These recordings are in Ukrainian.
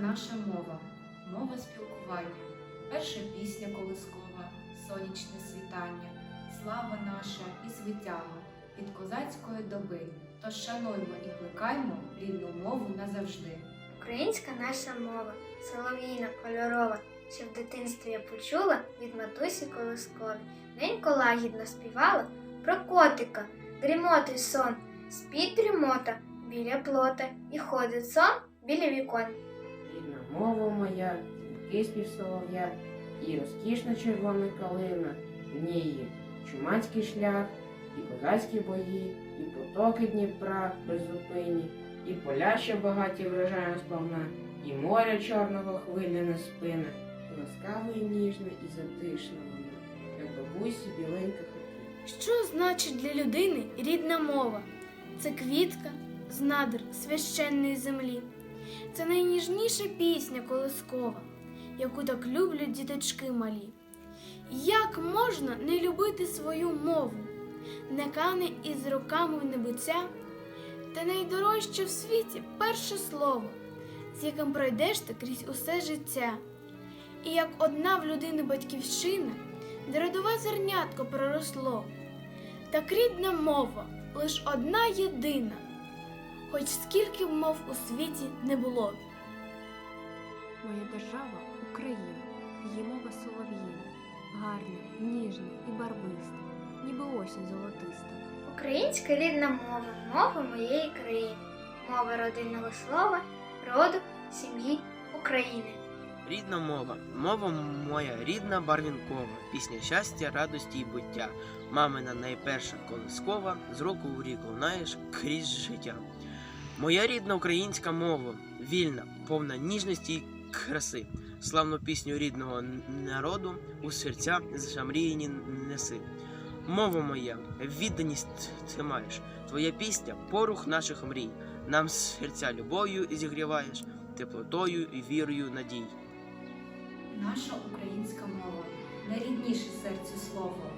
наша мова, мова спілкування, перша пісня колискова, сонячне світання, слава наша і звитяга від козацької доби. То шануймо і плекаймо рідну мову назавжди. Українська наша мова, солов'їна, кольорова, що в дитинстві я почула від матусі колискові. Ненько лагідно співала про котика, дрімотий сон, спіть дрімота біля плота і ходить сон біля вікон. Мова моя, дзвінкий спів солов'я, і розкішна червона калина, в ній є чумацький шлях, і козацькі бої, і потоки Дніпра беззупинні, і поля, що багаті врожаєм сповна, і море чорного хвиляна спина, і ласкава і ніжна, і затишна вона, як бабусі біленька хатина. Що значить для людини рідна мова? Це квітка з надр священної землі. Це найніжніша пісня колискова, яку так люблять діточки малі. Як можна не любити свою мову, не кане із роками в небуття, та найдорожче в світі перше слово, з яким пройдеш ти крізь усе життя. І як одна в людини батьківщина, де родове зернятко проросло, так рідна мова лиш одна єдина, хоч скільки б мов у світі не було. Моя держава Україна, її мова солов'їна, гарна, ніжна і барвиста, ніби осінь золотиста. Українська рідна мова, мова моєї країни, мова родинного слова, роду, сім'ї України. Рідна мова, мова моя рідна барвінкова, пісня щастя, радості і буття. Мамина найперша колискова, з року в рік лунаєш крізь життя. Моя рідна українська мова, вільна, повна ніжності й краси. Славну пісню рідного народу у серця замріяні неси. Мова моя, відданість ти маєш. Твоя пісня порух наших мрій. Нам серця любов'ю зігріваєш, теплотою і вірою надій. Наша українська мова найрідніше серцю слово,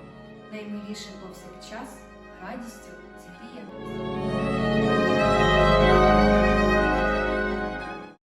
наймиліше повсякчас радістю зігріє.